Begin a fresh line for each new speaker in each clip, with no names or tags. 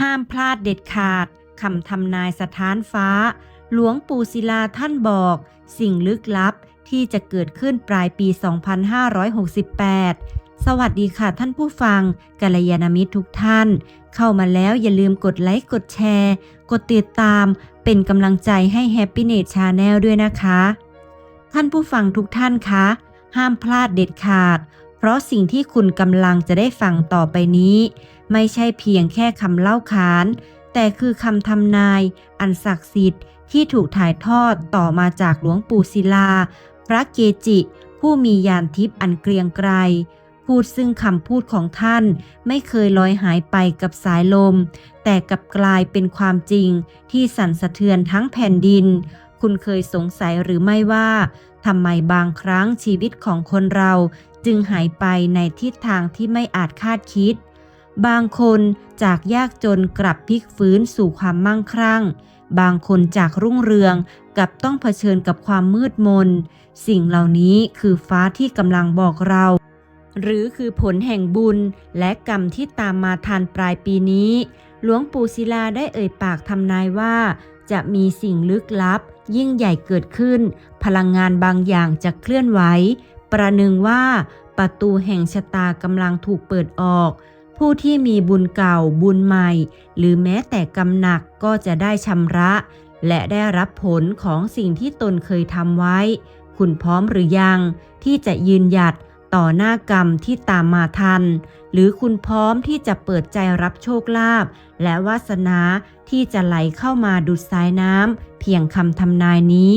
ห้ามพลาดเด็ดขาดคำทำนายสถานฟ้า หลวงปู่ศิลาท่านบอก สิ่งลึกลับที่จะเกิดขึ้นปลายปี 2568 สวัสดีค่ะท่านผู้ฟังกัลยาณมิตรทุกท่าน เข้ามาแล้วอย่าลืมกดไลค์กดแชร์ กดติดตาม เป็นกำลังใจให้ Happy n e t Channel ด้วยนะคะ ท่านผู้ฟังทุกท่านคะ ห้ามพลาดเด็ดขาด เพราะสิ่งที่คุณกำลังจะได้ฟังต่อไปนี้ ไม่ใช่เพียงแค่คำเล่าขาน แต่คือคำทำนาย อันศักดิ์สิทธิ์ที่ถูกถ่ายทอดต่อมาจากหลวงปู่ศิลา พระเกจิ ผู้มียานทิพย์อันเกรียงไกรพูดซึ่งคำพูดของท่านไม่เคยลอยหายไปกับสายลม แต่กลับกลายเป็นความจริงที่สั่นสะเทือนทั้งแผ่นดิน คุณเคยสงสัยหรือไม่ว่าทำไมบางครั้งชีวิตของคนเราจึงหายไปในทิศทางที่ไม่อาจคาดคิด บางคนจากยากจนกลับพลิกฟื้นสู่ความมั่งคั่ง บางคนจากรุ่งเรืองกลับต้องเผชิญกับความมืดมน สิ่งเหล่านี้คือฟ้าที่กำลังบอกเรา หรือคือผลแห่งบุญและกรรมที่ตามมาทันปลายปีนี้ หลวงปู่ศิลาได้เอ่ยปากทำนายว่า จะมีสิ่งลึกลับ ยิ่งใหญ่เกิดขึ้น พลังงานบางอย่างจะเคลื่อนไหว ประหนึ่งว่าประตูแห่งชะตากำลังถูกเปิดออก ผู้ที่มีบุญเก่าบุญใหม่ หรือแม้แต่กรรมหนักก็จะได้ชำระ และได้รับผลของสิ่งที่ตนเคยทำไว้ คุณพร้อมหรือยังที่จะยืนหยัด ต่อหน้ากรรมที่ตามมาทัน หรือคุณพร้อมที่จะเปิดใจรับโชคลาภและวาสนาที่จะไหลเข้ามาดุดสายน้ำเพียงคำทำนายนี้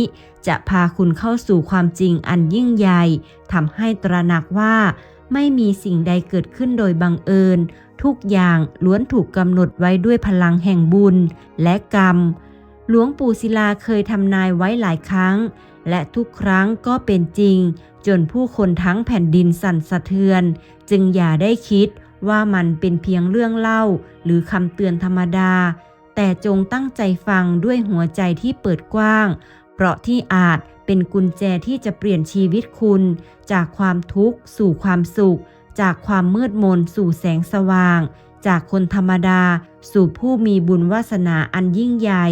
จะพาคุณเข้าสู่ความจริงอันยิ่งใหญ่ทำให้ตระหนักว่า ไม่มีสิ่งใดเกิดขึ้นโดยบังเอิญ ทุกอย่างล้วนถูกกำหนดไว้ด้วยพลังแห่งบุญและกรรม หลวงปู่ศิลาเคยทำนายไว้หลายครั้ง และทุกครั้งก็เป็นจริง จนผู้คนทั้งแผ่นดินสั่นสะเทือน จึงอย่าได้คิดว่ามันเป็นเพียงเรื่องเล่า หรือคำเตือนธรรมดา แต่จงตั้งใจฟังด้วยหัวใจที่เปิดกว้าง เพราะที่อาจเป็นกุญแจที่จะเปลี่ยนชีวิตคุณ จากความทุกข์ สู่ความสุข จากความมืดมนสู่แสงสว่าง จากคนธรรมดา สู่ผู้มีบุญวาสนาอันยิ่งใหญ่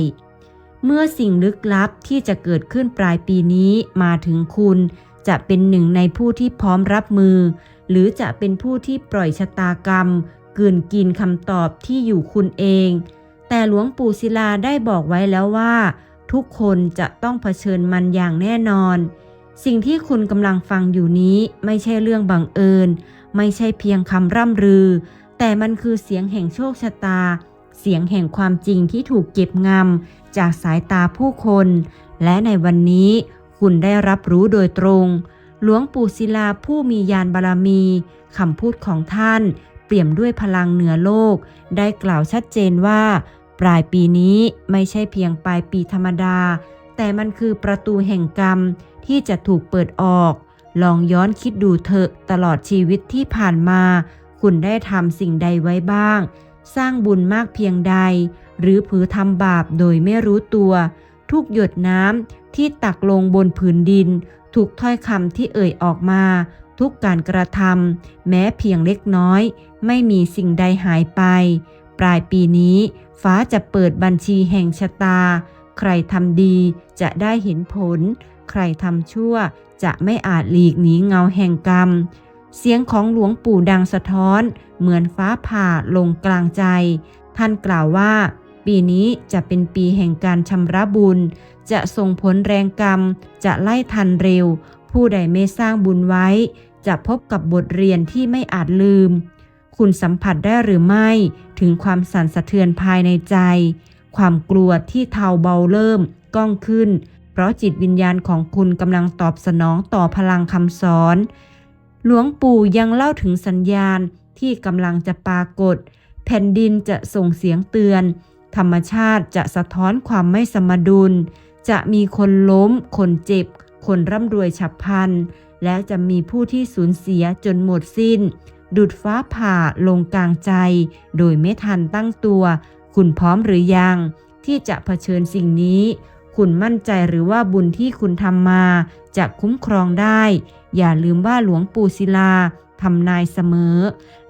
เมื่อสิ่งลึกลับที่จะเกิดขึ้นปลายปีนี้มาถึงคุณ จะเป็นหนึ่งในผู้ที่พร้อมรับมือ หรือจะเป็นผู้ที่ปล่อยชะตากรรมกืนกินคำตอบที่อยู่คุณเอง แต่หลวงปู่ศิลาได้บอกไว้แล้วว่า ทุกคนจะต้องเผชิญมันอย่างแน่นอน สิ่งที่คุณกำลังฟังอยู่นี้ไม่ใช่เรื่องบังเอิญ ไม่ใช่เพียงคำร่ำรือ แต่มันคือเสียงแห่งโชคชะตา เสียงแห่งความจริงที่ถูกเก็บงำจากสายตาผู้คน และในวันนี้ คุณได้รับรู้โดยตรง หลวงปู่ศิลาผู้มียานบารมีคำพูดของท่าน เปี่ยมด้วยพลังเหนือโลก ได้กล่าวชัดเจนว่า ปลายปีนี้ไม่ใช่เพียงปลายปีธรรมดา แต่มันคือประตูแห่งกรรมที่จะถูกเปิดออก ลองย้อนคิดดูเถอะตลอดชีวิตที่ผ่านมา คุณได้ทำสิ่งใดไว้บ้าง สร้างบุญมากเพียงใด หรือผือทำบาปโดยไม่รู้ตัว ทุกหยดน้ำ ที่ตักลงบนผืนดินทุกถ้อยคำที่เอ่ยออกมา ทุกการกระทำแม้เพียงเล็กน้อย ไม่มีสิ่งใดหายไป ปลายปีนี้ ฟ้าจะเปิดบัญชีแห่งชะตา ใครทำดีจะได้เห็นผล ใครทำชั่วจะไม่อาจหลีกหนีเงาแห่งกรรม เสียงของหลวงปู่ดังสะท้อน เหมือนฟ้าผ่าลงกลางใจ ท่านกล่าวว่า ปีนี้จะเป็นปีแห่งการชำระบุญ จะส่งผลแรงกรรม จะไล่ทันเร็ว ผู้ใดไม่สร้างบุญไว้ จะพบกับบทเรียนที่ไม่อาจลืม คุณสัมผัสได้หรือไม่ ถึงความสั่นสะเทือนภายในใจ ความกลัวที่เทาเบาเริ่ม ก้องขึ้น เพราะจิตวิญญาณของคุณกำลังตอบสนองต่อพลังคำสอน หลวงปู่ยังเล่าถึงสัญญาณที่กำลังจะปรากฏ แผ่นดินจะส่งเสียงเตือน ธรรมชาติจะสะท้อนความไม่สมดุล จะมีคนล้ม คนเจ็บ คนร่ำรวยฉับพลัน และจะมีผู้ที่สูญเสียจนหมดสิ้น ดุดฟ้าผ่าลงกลางใจ โดยไม่ทันตั้งตัว คุณพร้อมหรือยัง ที่จะเผชิญสิ่งนี้ คุณมั่นใจหรือว่าบุญที่คุณทำมา จะคุ้มครองได้ อย่าลืมว่าหลวงปู่ศิลาทำนายเสมอ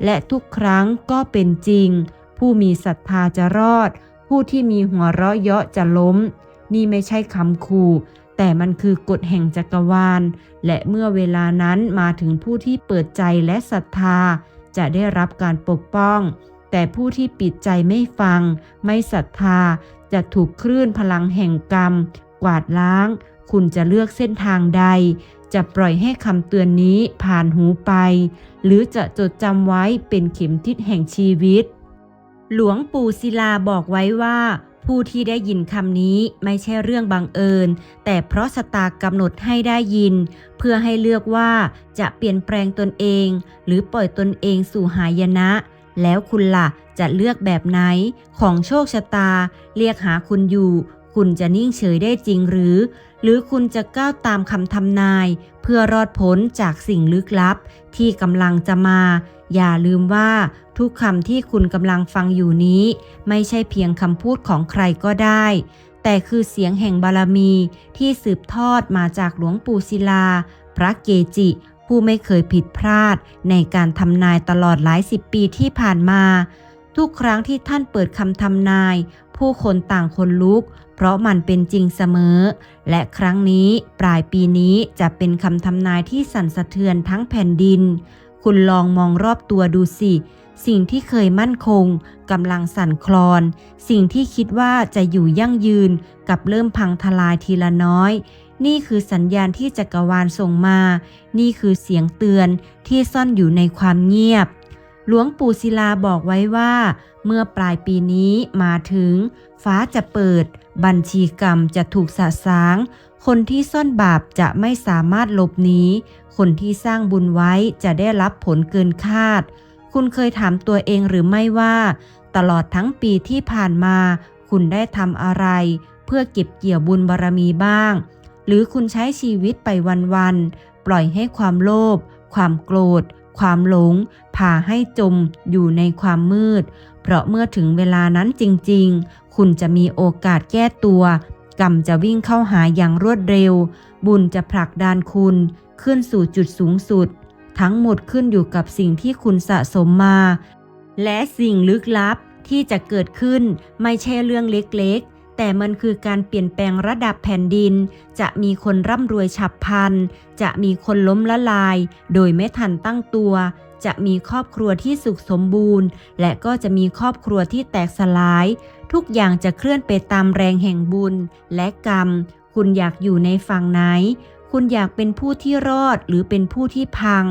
และทุกครั้งก็เป็นจริง ผู้มีศรัทธาจะรอด ผู้ที่มีหัวเราะเยาะจะล้ม นี่ไม่ใช่คำขู่แต่มันคือกฎแห่งจักรวาล และเมื่อเวลานั้นมาถึงผู้ที่เปิดใจและศรัทธา จะได้รับการปกป้อง แต่ผู้ที่ปิดใจไม่ฟัง ไม่ศรัทธา จะถูกคลื่นพลังแห่งกรรม กวาดล้าง คุณจะเลือกเส้นทางใด จะปล่อยให้คำเตือนนี้ผ่านหูไป หรือจะจดจำไว้เป็นเข็มทิศแห่งชีวิต หลวงปู่ศิลาบอกไว้ว่า ผู้ที่ได้ยินคำนี้ไม่ใช่เรื่องบังเอิญ แต่เพราะชะตากำหนดให้ได้ยิน เพื่อให้เลือกว่าจะเปลี่ยนแปลงตนเอง หรือปล่อยตนเองสู่หายนะ แล้วคุณล่ะจะเลือกแบบไหน ของโชคชะตา เรียกหาคุณอยู่ คุณจะนิ่งเฉยได้จริงหรือ หรือคุณจะก้าวตามคำทำนาย เพื่อรอดพ้นจากสิ่งลึกลับ ที่กำลังจะมา อย่าลืมว่าทุกคำที่คุณกำลังฟังอยู่นี้ ไม่ใช่เพียงคำพูดของใครก็ได้ แต่คือเสียงแห่งบารมีที่สืบทอดมาจากหลวงปู่ศิลา พระเกจิ ผู้ไม่เคยผิดพลาด ในการทำนายตลอดหลายสิบปีที่ผ่านมา ทุกครั้งที่ท่านเปิดคำทำนาย ผู้คนต่างคนลุก เพราะมันเป็นจริงเสมอ และครั้งนี้ปลายปีนี้จะเป็นคำทำนายที่สั่นสะเทือนทั้งแผ่นดิน คุณลองมองรอบตัวดูสิ สิ่งที่เคยมั่นคงกำลังสั่นคลอน สิ่งที่คิดว่าจะอยู่ยั่งยืนกับเริ่มพังทลายทีละน้อย นี่คือสัญญาณที่จักรวาลส่งมา นี่คือเสียงเตือนที่ซ่อนอยู่ในความเงียบ หลวงปู่ศิลาบอกไว้ว่า เมื่อปลายปีนี้มาถึง ฟ้าจะเปิด บัญชีกรรมจะถูกสะสางคนที่ซ่อนบาปจะไม่สามารถหลบหนีคนที่สร้างบุญไว้จะได้รับผลเกินคาด คุณเคยถามตัวเองหรือไม่ว่า ตลอดทั้งปีที่ผ่านมา คุณได้ทำอะไร เพื่อเก็บเกี่ยวบุญบารมีบ้าง หรือคุณใช้ชีวิตไปวันๆปล่อยให้ความโลภความโกรธ ความหลงพาให้จมอยู่ในความมืด เพราะเมื่อถึงเวลานั้นจริงๆ คุณจะมีโอกาสแก้ตัว กรรมจะวิ่งเข้าหาอย่างรวดเร็ว บุญจะผลักดันคุณ ขึ้นสู่จุดสูงสุด ทั้งหมดขึ้นอยู่กับสิ่งที่คุณสะสมมา และสิ่งลึกลับที่จะเกิดขึ้นไม่ใช่เรื่องเล็กๆ แต่มันคือการเปลี่ยนแปลงระดับแผ่นดิน จะมีคนร่ำรวยฉับพลัน จะมีคนล้มละลาย โดยไม่ทันตั้งตัว จะมีครอบครัวที่สุขสมบูรณ์ และก็จะมีครอบครัวที่แตกสลาย ทุกอย่างจะเคลื่อนไปตามแรงแห่งบุญและกรรม คุณอยากอยู่ในฝั่งไหน คุณอยากเป็นผู้ที่รอดหรือเป็นผู้ที่พัง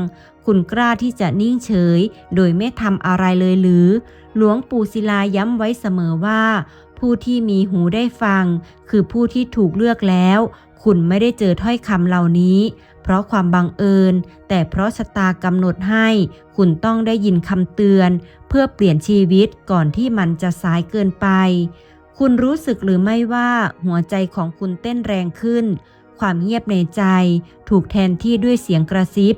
คุณกล้าที่จะนิ่งเฉย โดยไม่ทำอะไรเลยหรือ หลวงปู่ศิลาย้ำไว้เสมอว่า ผู้ที่มีหูได้ฟัง คือผู้ที่ถูกเลือกแล้ว คุณไม่ได้เจอถ้อยคำเหล่านี้ เพราะความบังเอิญ แต่เพราะชะตากำหนดให้ คุณต้องได้ยินคำเตือน เพื่อเปลี่ยนชีวิตก่อนที่มันจะสายเกินไป คุณรู้สึกหรือไม่ว่าหัวใจของคุณเต้นแรงขึ้น ความเงียบในใจถูกแทนที่ด้วยเสียงกระซิบ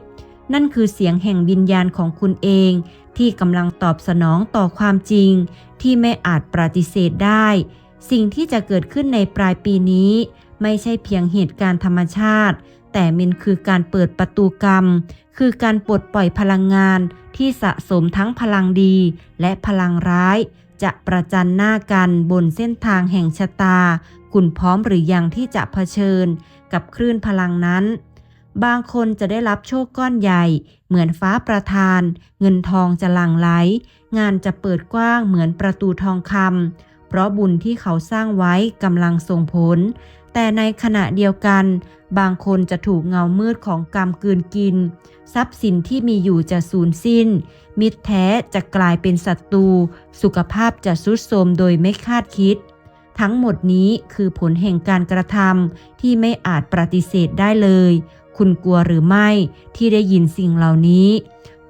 นั่นคือเสียงแห่งวิญญาณของคุณเอง ที่กำลังตอบสนองต่อความจริง ที่ไม่อาจปฏิเสธได้ สิ่งที่จะเกิดขึ้นในปลายปีนี้ ไม่ใช่เพียงเหตุการณ์ธรรมชาติ แต่มันคือการเปิดประตูกรรม คือการปลดปล่อยพลังงานที่สะสมทั้งพลังดีและพลังร้าย จะประจันหน้ากันบนเส้นทางแห่งชะตา คุณพร้อมหรือยังที่จะเผชิญกับคลื่นพลังนั้น บางคนจะได้รับโชคก้อนใหญ่ เหมือนฟ้าประทาน เงินทองจะหลั่งไหล งานจะเปิดกว้างเหมือนประตูทองคำเพราะบุญที่เขาสร้างไว้กำลังส่งผล แต่ในขณะเดียวกัน บางคนจะถูกเงามืดของกรรมกืนกิน ทรัพย์สินที่มีอยู่จะสูญสิ้น มิตรแท้จะกลายเป็นศัตรู สุขภาพจะทรุดโทรมโดยไม่คาดคิด ทั้งหมดนี้คือผลแห่งการกระทำที่ไม่อาจปฏิเสธได้เลย คุณกลัวหรือไม่ที่ได้ยินสิ่งเหล่านี้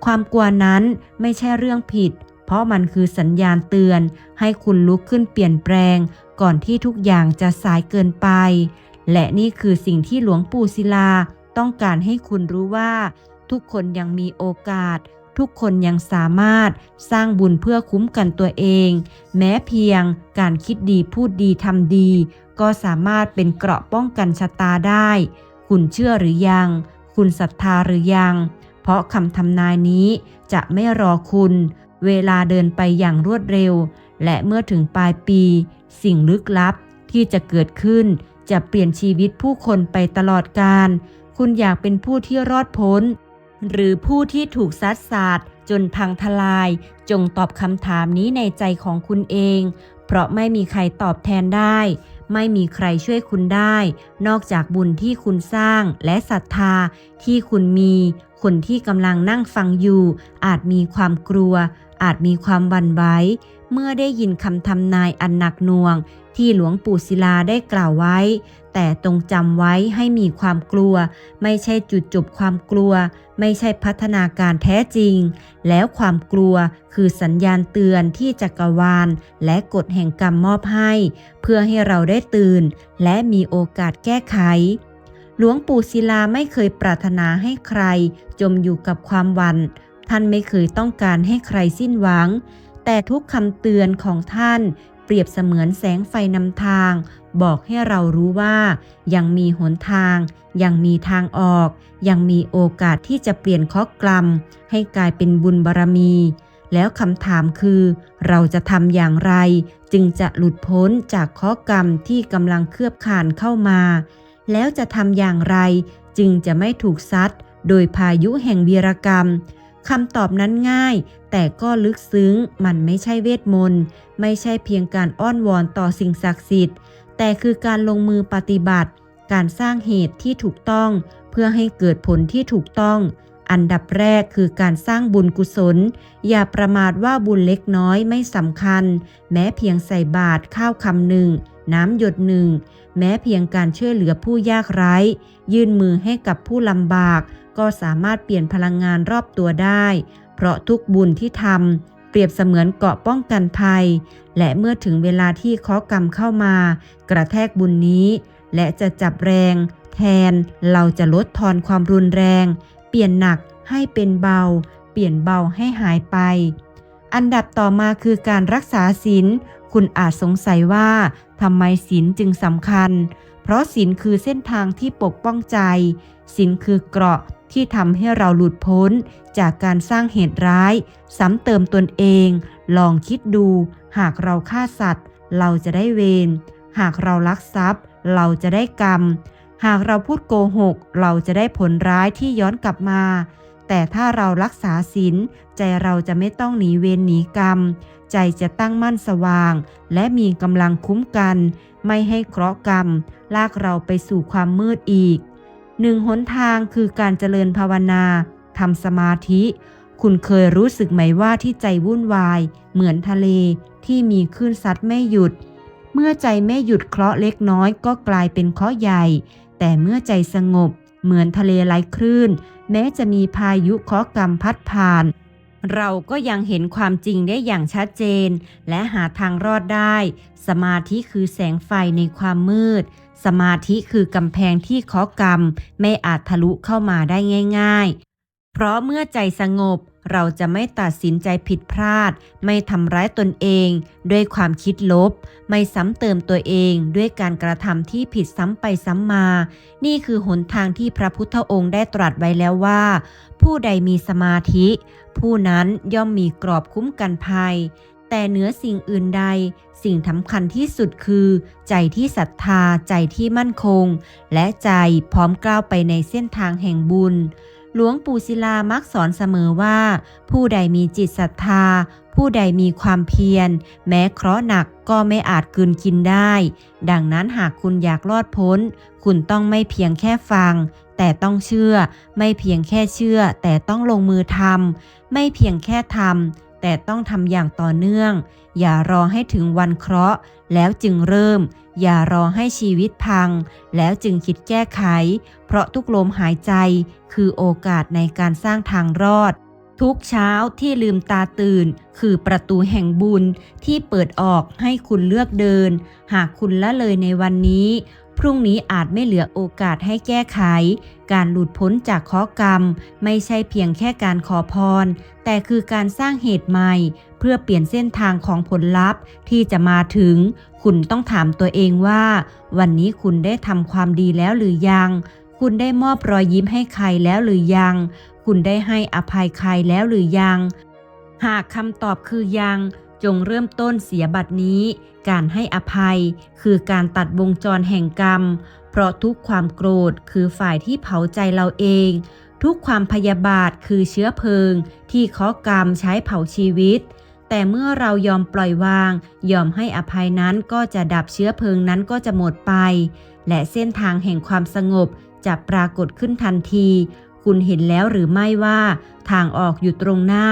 ความกลัวนั้นไม่ใช่เรื่องผิด เพราะมันคือสัญญาณเตือน ให้คุณลุกขึ้นเปลี่ยนแปลง ก่อนที่ทุกอย่างจะสายเกินไป และนี่คือสิ่งที่หลวงปู่ศิลาต้องการให้คุณรู้ว่า ทุกคนยังมีโอกาส ทุกคนยังสามารถสร้างบุญเพื่อคุ้มกันตัวเอง แม้เพียงการคิดดีพูดดีทำดี ก็สามารถเป็นเกราะป้องกันชะตาได้ คุณเชื่อหรือยัง คุณศรัทธาหรือยัง เพราะคำทำนายนี้จะไม่รอคุณ เวลาเดินไปอย่างรวดเร็ว และเมื่อถึงปลายปี สิ่งลึกลับที่จะเกิดขึ้น จะเปลี่ยนชีวิตผู้คนไปตลอดกาลคุณอยากเป็นผู้ที่รอดพ้น หรือผู้ที่ถูกซัดสาดจนพังทลาย จงตอบคำถามนี้ในใจของคุณเอง เพราะไม่มีใครตอบแทนได้ ไม่มีใครช่วยคุณได้ นอกจากบุญที่คุณสร้างและศรัทธาที่คุณมี คนที่กำลังนั่งฟังอยู่ อาจมีความกลัว อาจมีความบันไหวเมื่อได้ยินคำทำนายอันหนักหน่วง ที่หลวงปู่ศิลาได้กล่าวไว้ แต่ตรงจำไว้ให้มีความกลัว ไม่ใช่จุดจบความกลัว ไม่ใช่พัฒนาการแท้จริง แล้วความกลัวคือสัญญาณเตือนที่จักรวาล และกฎแห่งกรรมมอบให้ เพื่อให้เราได้ตื่น และมีโอกาสแก้ไข หลวงปู่ศิลาไม่เคยปรารถนาให้ใคร จมอยู่กับความวัน ท่านไม่เคยต้องการให้ใครสิ้นหวัง แต่ทุกคำเตือนของท่านเปรียบเสมือนแสงไฟนำทาง บอกให้เรารู้ว่า ยังมีหนทาง ยังมีทางออก ยังมีโอกาสที่จะเปลี่ยนข้อกรรมให้กลายเป็นบุญบารมี แล้วคำถามคือ เราจะทำอย่างไร จึงจะหลุดพ้นจากข้อกรรมที่กำลังเคลือบขานเข้ามา แล้วจะทำอย่างไร จึงจะไม่ถูกซัดโดยพายุแห่งวีรกรรมคำตอบนั้นง่าย แต่ก็ลึกซึ้งมันไม่ใช่เวทมนต์ไม่ใช่เพียงการอ้อนวอนต่อสิ่งศักดิ์สิทธิ์ แต่คือการลงมือปฏิบัติ การสร้างเหตุที่ถูกต้อง เพื่อให้เกิดผลที่ถูกต้อง อันดับแรกคือการสร้างบุญกุศล อย่าประมาทว่าบุญเล็กน้อยไม่สำคัญ แม้เพียงใส่บาตรข้าวคำหนึ่ง น้ำหยดหนึ่ง แม้เพียงการช่วยเหลือผู้ยากไร้ ยื่นมือให้กับผู้ลำบาก ก็สามารถเปลี่ยนพลังงานรอบตัวได้ เพราะทุกบุญที่ทำเปรียบเสมือนเกาะป้องกันภัย และเมื่อถึงเวลาที่เคราะกรรมเข้ามา กระแทกบุญนี้ และจะจับแรงแทนเราจะลดทอนความรุนแรง เปลี่ยนหนักให้เป็นเบา เปลี่ยนเบาให้หายไป อันดับต่อมาคือการรักษาศีล คุณอาจสงสัยว่าทำไมศีลจึงสำคัญ เพราะศีลคือเส้นทางที่ปกป้องใจ ศีลคือเกราะที่ทำให้เราหลุดพ้นจากการสร้างเหตุร้าย ซ้ำเติมตนเอง ลองคิดดู หากเราฆ่าสัตว์ เราจะได้เวร หากเราลักทรัพย์ เราจะได้กรรม หากเราพูดโกหก เราจะได้ผลร้ายที่ย้อนกลับมา แต่ถ้าเรารักษาศีลใจเราจะไม่ต้องหนีเวรหนีกรรม ใจจะตั้งมั่นสว่าง และมีกำลังคุ้มกัน ไม่ให้เคราะห์กรรม ลากเราไปสู่ความมืดอีกหนึ่งหนทางคือการเจริญภาวนาทำสมาธิ คุณเคยรู้สึกไหมว่าที่ใจวุ่นวาย เหมือนทะเลที่มีคลื่นซัดไม่หยุด เมื่อใจไม่หยุดเคราะห์เล็กน้อยก็กลายเป็นเคราะห์ใหญ่ แต่เมื่อใจสงบเหมือนทะเลไร้คลื่น แม้จะมีพายุเคาะกรรมพัดผ่าน เราก็ยังเห็นความจริงได้อย่างชัดเจน และหาทางรอดได้ สมาธิคือแสงไฟในความมืด สมาธิคือกำแพงที่เคาะกรรม ไม่อาจทะลุเข้ามาได้ง่าย ๆ เพราะเมื่อใจสงบ เราจะไม่ตัดสินใจผิดพลาด ไม่ทำร้ายตนเอง ด้วยความคิดลบ ไม่ซ้ำเติมตัวเองด้วยการกระทำที่ผิดซ้ำไปซ้ำมา นี่คือหนทางที่พระพุทธองค์ได้ตรัสไว้แล้วว่า ผู้ใดมีสมาธิ ผู้นั้นย่อมมีกรอบคุ้มกันภัย แต่เหนือสิ่งอื่นใด สิ่งสำคัญที่สุดคือ ใจที่ศรัทธาใจที่มั่นคง และใจพร้อมก้าวไปในเส้นทางแห่งบุญ หลวงปู่ศิลามักสอนเสมอว่า ผู้ใดมีจิตศรัทธา ผู้ใดมีความเพียร แม้เคราะห์หนักก็ไม่อาจกลืนกินได้ ดังนั้นหากคุณอยากรอดพ้น คุณต้องไม่เพียงแค่ฟัง แต่ต้องเชื่อ ไม่เพียงแค่เชื่อ แต่ต้องลงมือทำไม่เพียงแค่ทำแต่ต้องทำอย่างต่อเนื่อง อย่ารอให้ถึงวันเคราะห์แล้วจึงเริ่ม อย่ารอให้ชีวิตพัง แล้วจึงคิดแก้ไข เพราะทุกลมหายใจคือโอกาสในการสร้างทางรอด ทุกเช้าที่ลืมตาตื่น คือประตูแห่งบุญที่เปิดออกให้คุณเลือกเดิน หากคุณละเลยในวันนี้ พรุ่งนี้อาจไม่เหลือโอกาสให้แก้ไข การหลุดพ้นจากข้อกรรม ไม่ใช่เพียงแค่การขอพร แต่คือการสร้างเหตุใหม่ เพื่อเปลี่ยนเส้นทางของผลลัพธ์ที่จะมาถึง คุณต้องถามตัวเองว่า วันนี้คุณได้ทำความดีแล้วหรือยัง คุณได้มอบรอยยิ้มให้ใครแล้วหรือยัง คุณได้ให้อภัยใครแล้วหรือยัง หากคำตอบคือยัง จงเริ่มต้นเสียบัดนี้ การให้อภัย คือการตัดวงจรแห่งกรรม เพราะทุกความโกรธคือฝ่ายที่เผาใจเราเอง ทุกความพยาบาทคือเชื้อเพลิง ที่เคาะกรรมใช้เผาชีวิต แต่เมื่อเรายอมปล่อยวาง ยอมให้อภัยนั้นก็จะดับเชื้อเพลิงนั้นก็จะหมดไป และเส้นทางแห่งความสงบจะปรากฏขึ้นทันที คุณเห็นแล้วหรือไม่ว่า ทางออกอยู่ตรงหน้า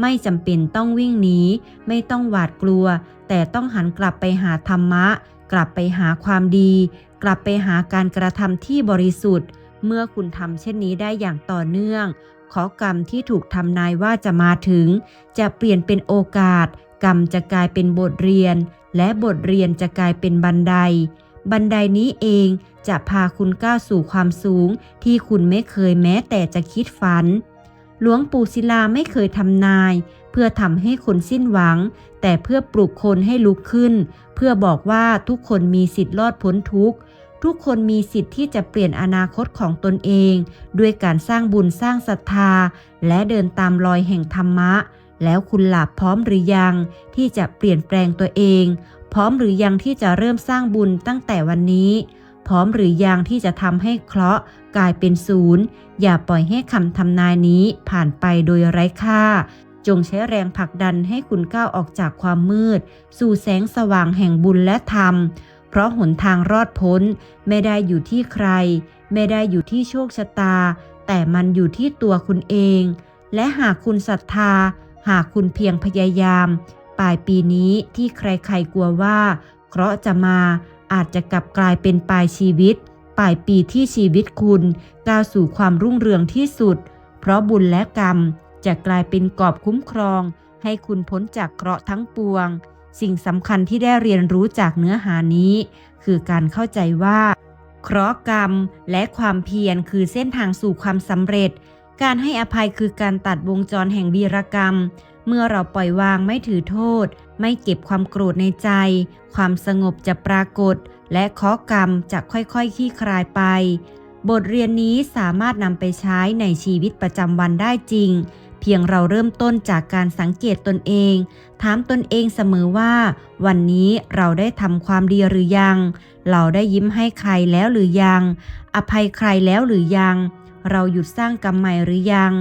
ไม่จำเป็นต้องวิ่งหนีไม่ต้องหวาดกลัว แต่ต้องหันกลับไปหาธรรมะ กลับไปหาความดี กลับไปหาการกระทำที่บริสุทธิ์ เมื่อคุณทำเช่นนี้ได้อย่างต่อเนื่อง ขอกรรมที่ถูกทำนายว่าจะมาถึง จะเปลี่ยนเป็นโอกาส กรรมจะกลายเป็นบทเรียน และบทเรียนจะกลายเป็นบันได บันไดนี้เองจะพาคุณก้าวสู่ความสูง ที่คุณไม่เคยแม้แต่จะคิดฝัน หลวงปู่ศิลาไม่เคยทำนาย เพื่อทำให้คนสิ้นหวัง แต่เพื่อปลุกคนให้ลุกขึ้น เพื่อบอกว่าทุกคนมีสิทธิ์รอดพ้นทุกข์ทุกคนมีสิทธิ์ที่จะเปลี่ยนอนาคตของตนเอง ด้วยการสร้างบุญสร้างศรัทธา และเดินตามรอยแห่งธรรมะ แล้วคุณหลับพร้อมหรือยัง ที่จะเปลี่ยนแปลงตัวเอง พร้อมหรือยังที่จะเริ่มสร้างบุญตั้งแต่วันนี้ พร้อมหรือยังที่จะทำให้เคราะห์กลายเป็นศูนย์ อย่าปล่อยให้คำทำนายนี้ผ่านไปโดยไร้ค่า จงใช้แรงผลักดันให้คุณก้าวออกจากความมืด สู่แสงสว่างแห่งบุญและธรรม เพราะหนทางรอดพ้น ไม่ได้อยู่ที่ใคร ไม่ได้อยู่ที่โชคชะตา แต่มันอยู่ที่ตัวคุณเอง และหากคุณศรัทธา หากคุณเพียงพยายาม ปลายปีนี้ที่ใครๆกลัวว่า เคราะห์จะมาอาจจะกลับกลายเป็นปลายชีวิต ปลายปีที่ชีวิตคุณก้าวสู่ความรุ่งเรืองที่สุด เพราะบุญและกรรมจะกลายเป็นกอบคุ้มครอง ให้คุณพ้นจากเคราะห์ทั้งปวง สิ่งสำคัญที่ได้เรียนรู้จากเนื้อหานี้ คือการเข้าใจว่า เคราะห์กรรมและความเพียรคือเส้นทางสู่ความสำเร็จ การให้อภัยคือการตัดวงจรแห่งวีรกรรม เมื่อเราปล่อยวางไม่ถือโทษ ไม่เก็บความโกรธในใจ ความสงบจะปรากฏ และเคราะห์กรรมจะค่อยๆคขี้คลายไป บทเรียนนี้สามารถนำไปใช้ในชีวิตประจำวันได้จริง เพียงเราเริ่มต้นจากการสังเกตตนเอง ถามตนเองเสมอว่า วันนี้เราได้ทำความดีหรือยัง เราได้ยิ้มให้ใครแล้วหรือยัง อภัยใครแล้วหรือยังเราหยุดสร้างกรรมใหม่หรือยัง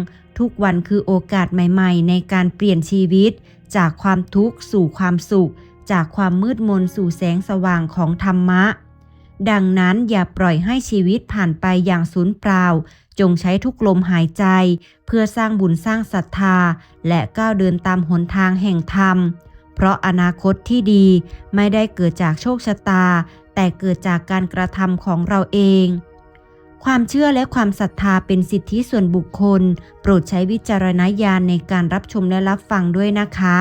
ทุกวันคือโอกาสใหม่ๆ ในการเปลี่ยนชีวิต จากความทุกข์สู่ความสุข จากความมืดมนสู่แสงสว่างของธรรมะ ดังนั้นอย่าปล่อยให้ชีวิตผ่านไปอย่างสูญเปล่า จงใช้ทุกลมหายใจ เพื่อสร้างบุญสร้างศรัทธา และก้าวเดินตามหนทางแห่งธรรม เพราะอนาคตที่ดีไม่ได้เกิดจากโชคชะตา แต่เกิดจากการกระทำของเราเอง ความเชื่อและความศรัทธาเป็นสิทธิส่วนบุคคล โปรดใช้วิจารณญาณในการรับชมและรับฟังด้วยนะคะ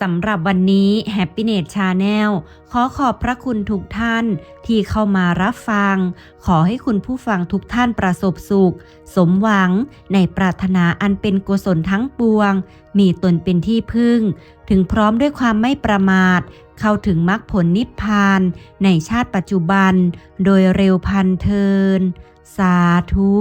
สำหรับวันนี้ Happiness Channel ขอขอบพระคุณทุกท่านที่เข้ามารับฟัง ขอให้คุณผู้ฟังทุกท่านประสบสุข สมหวังในปรารถนาอันเป็นกุศลทั้งปวง มีตนเป็นที่พึ่ง ถึงพร้อมด้วยความไม่ประมาท เข้าถึงมรรคผลนิพพาน ในชาติปัจจุบัน โดยเร็วพันเทิน สาธุ